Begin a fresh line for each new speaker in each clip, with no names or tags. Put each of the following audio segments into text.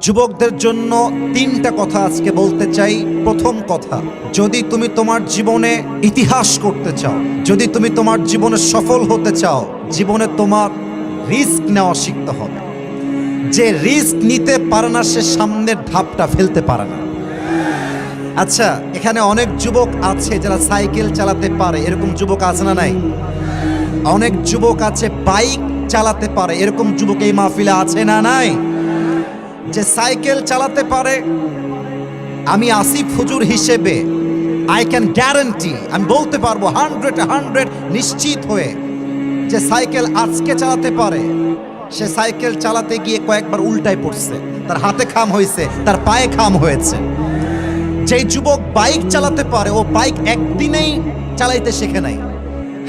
যুবকদের জন্য তিনটা কথা আজকে বলতে চাই। প্রথম কথা, যদি তুমি তোমার জীবনে ইতিহাস করতে চাও, যদি তুমি তোমার জীবনে সফল হতে চাও, জীবনে তোমার রিস্ক নেওয়া শিখতে হবে। যে রিস্ক নিতে পারে না, সে সামনের ধাপটা ফেলতে পারে না। আচ্ছা এখানে অনেক যুবক আছে যারা সাইকেল চালাতে পারে। এরকম যুবক আছে না নাই? অনেক যুবক আছে, বাইক চালাতে পারে। এরকম যুবক এই মাহফিলে আছে না নাই? যে সাইকেল চালাতে পারে, আমি আসিফ হুজুর হিসেবে আই ক্যান গ্যারান্টি আমি বলতে পারব হান্ড্রেড হান্ড্রেড নিশ্চিত হয়ে যে সাইকেল আজকে চালাতে পারে। সে সাইকেল চালাতে গিয়ে কয়েকবার উল্টায় পড়ছে। তার হাতে খাম হয়েছে, তার পায়ে খাম হয়েছে। যেই যুবক বাইক চালাতে পারে, ও বাইক একদিনেই চালাইতে শেখে নাই।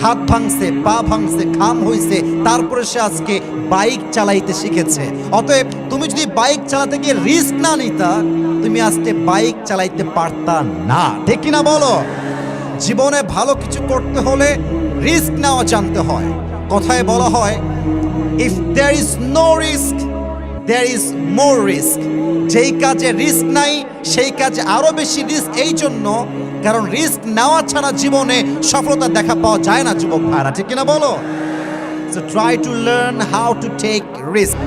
হাত ভাঙছে, পা ভাঙছে খাম হইছে, তারপরে সে আজকে বাইক চালাইতে শিখেছে। অতএব তুমি যদি বাইক চালাতে গিয়ে রিস্ক না নিতা, তুমি আজকে বাইক চালাইতে পারতা না। ঠিক কিনা বলো? জীবনে ভালো কিছু করতে হলে রিস্ক নেওয়া জানতে হয়। কথায় বলা হয় if there is no risk there is more risk যেই কাজে রিস্ক নাই, সেই কাজে আরও বেশি রিস্ক এই জন্য, কারণ রিস্ক নেওয়া ছাড়া জীবনে সফলতা দেখা পাওয়া যায় না, যুবক ভাইরা। ঠিক কিনা বলো? So try to learn how to take risk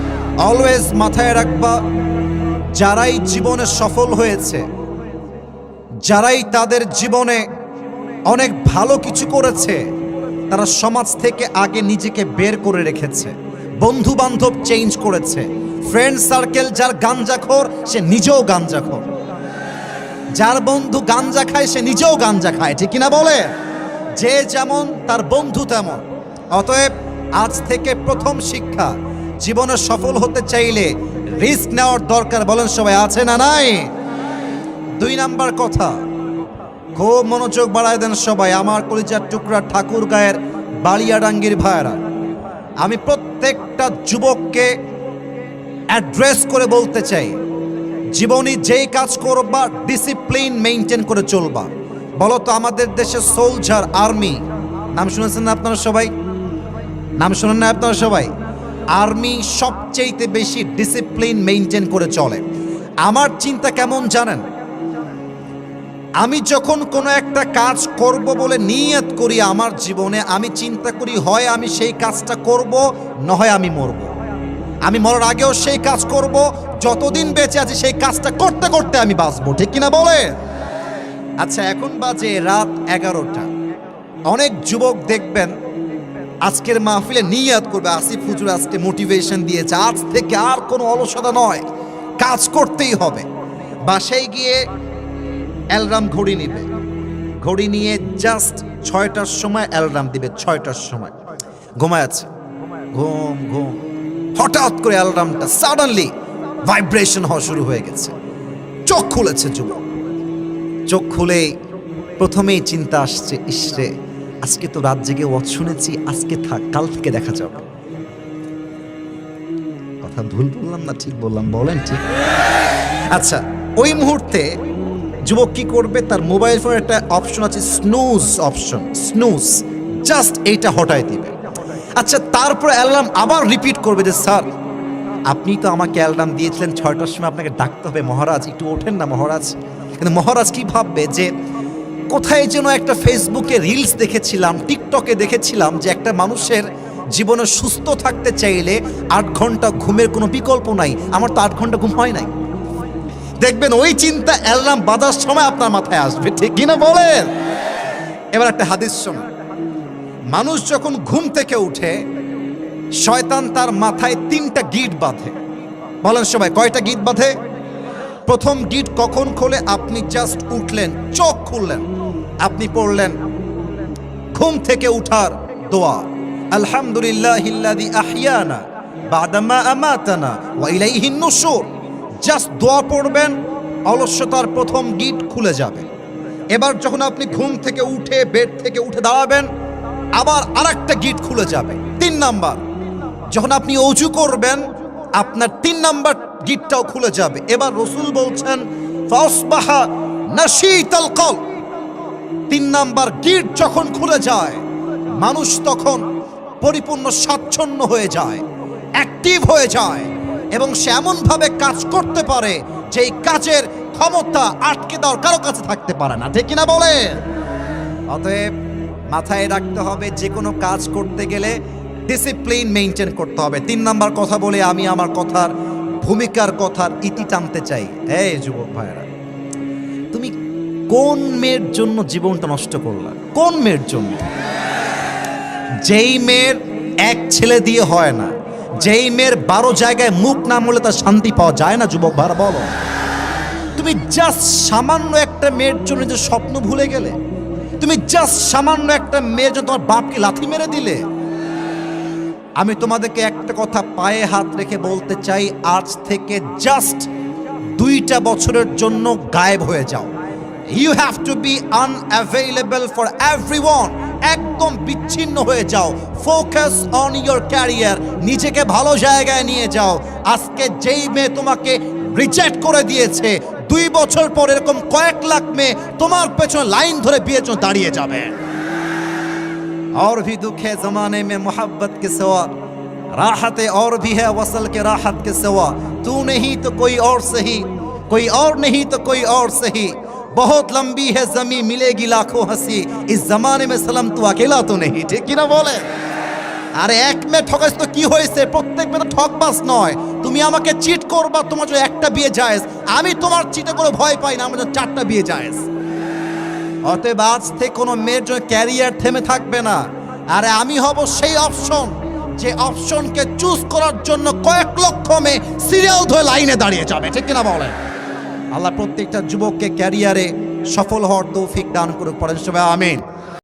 always মাথায় রাখবা, যারাই জীবনে সফল হয়েছে, যারাই তাদের জীবনে অনেক ভালো কিছু করেছে, তারা সমাজ থেকে আগে নিজেকে বের করে রেখেছে বন্ধু বান্ধব চেঞ্জ করেছে ফ্রেন্ড সার্কেল যার গাঞ্জাখোর সে নিজেও গাঞ্জাখোর যার বন্ধু গাঞ্জা খায়, সে নিজেও গাঞ্জা খায়, ঠিক কিনা বলে? যে যেমন, তার বন্ধু তেমন। অতএব আজ থেকে প্রথম শিক্ষা, জীবনে সফল হতে চাইলে রিস্ক নেওয়ার দরকার, বলেন সবাই, আছে না নাই? দুই নাম্বার কথা, খুব মনোযোগ বাড়ায় দেন সবাই, আমার কলিজার টুকরা ঠাকুর গায়ের বালিয়াডাঙ্গির ভাইয়েরা। আমি প্রত্যেকটা যুবককে অ্যাড্রেস করে বলতে চাই, জীবনে যেই কাজ করবা ডিসিপ্লিন মেনটেন করে চলবা। বলো তো, আমাদের দেশে সোলজার আর্মি নাম শুনেছেন না আপনারা সবাই? নাম শুনেন না আপনারা সবাই? আর্মি সবচেয়েতে বেশি ডিসিপ্লিন মেনটেন করে চলে। আমার চিন্তা কেমন জানেন? আমি যখন কোনো একটা কাজ করব বলে নিয়ত করি আমার জীবনে, আমি চিন্তা করি হয় আমি সেই কাজটা করব, নয় আমি মরব। আমি মরার আগেও সেই কাজ করব, যতদিন বেঁচে আছি সেই কাজটা করতে করতে আমি বাঁচবো। ঠিক কিনা বলে? আচ্ছা এখন বাজে রাত এগারোটা। অনেক যুবক দেখবেন আজকের মাহফিলে নিয়াত করবে। আসিফ হুজুর আজকে মোটিভেশন দিয়েছে। আজ থেকে আর কোনো অলসতা নয়, কাজ করতেই হবে। বাসায় গিয়ে অ্যালরাম ঘড়ি নিবে। ঘড়ি নিয়ে জাস্ট ছয়টার সময় অ্যালরাম দিবে, ছয়টার সময়। ঘুমায় আছে? ঘুম ঘুম। হঠাৎ করে অ্যালরামটা সাডেনলি ভাইব্রেশন হওয়া শুরু হয়ে গেছে। চোখ খুলেছে যুবক। চোখ খুলেই প্রথমেই চিন্তা আসছে ইসরে আজকে তো রাত জেগে ওয়াচ শুনেছি, আজকে থাক, কাল থেকে দেখা যাবে। কথা ভুল বললাম না, ঠিক বললাম, বলেন ঠিক। আচ্ছা ওই মুহূর্তে যুবক কি করবে? তার মোবাইল ফোনের একটা অপশন আছে, স্নুজ অপশন, স্নুজ। জাস্ট এইটা হটায় দিবে। আচ্ছা তারপর অ্যালার্ম আবার রিপিট করবে যে, স্যার, আপনি তো আমাকে অ্যালার্ম দিয়েছিলেন ছয়টার সময়, আপনাকে ডাকতে হবে। মহারাজ, একটু ওঠেন না, মহারাজ। কিন্তু মহারাজ কি ভাববে যে, কোথায় যেন একটা ফেসবুকে রিলস দেখেছিলাম টিকটকে দেখেছিলাম যে একটা মানুষের জীবনে সুস্থ থাকতে চাইলে আট ঘণ্টা ঘুমের কোনো বিকল্প নাই। আমার তো আট ঘণ্টা ঘুম হয় নাই। দেখবেন ওই চিন্তা অ্যালার্ম বাজার সময় আপনার মাথায় আসবে। ঠিক কিনা বলেন? এবার একটা হাদিস শোনো মানুষ যখন ঘুম থেকে উঠে, শয়তান তার মাথায় তিনটা গিট বাঁধে। বলেন সবাই, কয়টা গিট বাঁধে? প্রথম গিট কখন খোলে? আপনি জাস্ট উঠলেন, চোখ খুললেন। আপনি পড়লেন, ঘুম থেকে উঠার দোয়া। আলহামদুলিল্লাহ বাদামা আমাতানা জাস্ট দোয়া পড়বেন অলস্যতার প্রথম গিট খুলে যাবে। এবার যখন আপনি ঘুম থেকে উঠে, বেড থেকে উঠে দাঁড়াবেন আবার আরেকটা গিট খুলে যাবে। তিন নাম্বার। যখন আপনি অজু করবেন, আপনার তিন নাম্বার গিটটাও খুলে যাবে। এবার রসুল বলছেন ফাসবাহা নাশীতাল কল তিন নাম্বার গিট যখন খুলে যায়, মানুষ তখন পরিপূর্ণ স্বাচ্ছন্ন হয়ে যায় অ্যাক্টিভ হয়ে যায় এবং সে এমনভাবে কাজ করতে পারে যে এই কাজের ক্ষমতা আটকে দেওয়ার কারও কাছে থাকতে পারে না। ঠিক কিনা বলে অতএব মাথায় রাখতে হবে যে কোনো কাজ করতে গেলে ডিসিপ্লিন মেনটেন করতে হবে। তিন নাম্বার কথা বলে আমি আমার কথার, ভূমিকার কথার ইতি টানতে চাই। এই যুবক ভাইয়েরা, তুমি কোন মেয়ের জন্য জীবনটা নষ্ট করলা? কোন মেয়ের জন্য? যেই মেয়ের এক ছেলে দিয়ে হয় না, যেই মেয়ের বারো জায়গায় মুখ না মলে তার শান্তি পাওয়া যায় না, যুবক ভাইরা, বলো। তুমি জাস্ট সামান্য একটা মেয়ের জন্য যে স্বপ্ন ভুলে গেলে তুমি জাস্ট সামান্য একটা মেয়ে যে তোমার বাপকে লাথি মেরে দিলে, আমি তোমাদেরকে একটা কথা পায়ে হাত রেখে বলতে চাই, আজ থেকে জাস্ট দুইটা বছরের জন্য গায়েব হয়ে যাও। You have to be unavailable for every one একদম বিচ্ছিন্ন হয়ে যাও। ফোকাস অন ইয়োর ক্যারিয়ার নিজেকে ভালো জায়গায় নিয়ে যাও। আজকে যেই মেয়ে তোমাকে রিজেক্ট করে দিয়েছে দুই বছর পর এরকম কয়েক লাখ মেয়ে তোমার পেছনে লাইন ধরে বিয়ের জন্য দাঁড়িয়ে যাবে। اور بھی دکھ ہے زمانے میں محبت کے سوا راحت اور بھی ہے وصل کے راحت کے سوا تو نہیں تو کوئی اور سہی کوئی اور نہیں تو کوئی اور سہی بہت لمبی ہے زمین ملے گی لاکھوں ہنسی اس زمانے میں سلم تو اکیلا تو نہیں ٹھیک کی نا بولے আরে এক মেয়ে ঠকাস তো কি হয়েছে? প্রত্যেক মেয়ে তো ঠকবাস নয়। তুমি আমাকে চিট করবা, তোমার জন্য একটা বিয়ে জায়েজ। আমি তোমার চিটে করে ভয় পাই না, আমার চারটা বিয়ে জায়েজ। অতএব আজ থেকে কোনো মেয়ের জন্য ক্যারিয়ার থেমে থাকবে না। আরে আমি হব সেই অপশন যে অপশনকে চুজ করার জন্য কয়েক লক্ষ মেয়ে সিরিয়াল ধরে লাইনে দাঁড়িয়ে যাবে। ঠিক কিনা বলেন? আল্লাহ প্রত্যেকটা যুবককে ক্যারিয়ারে সফল হওয়ার তৌফিক দান করুক। পড়েন সবাই, আমিন।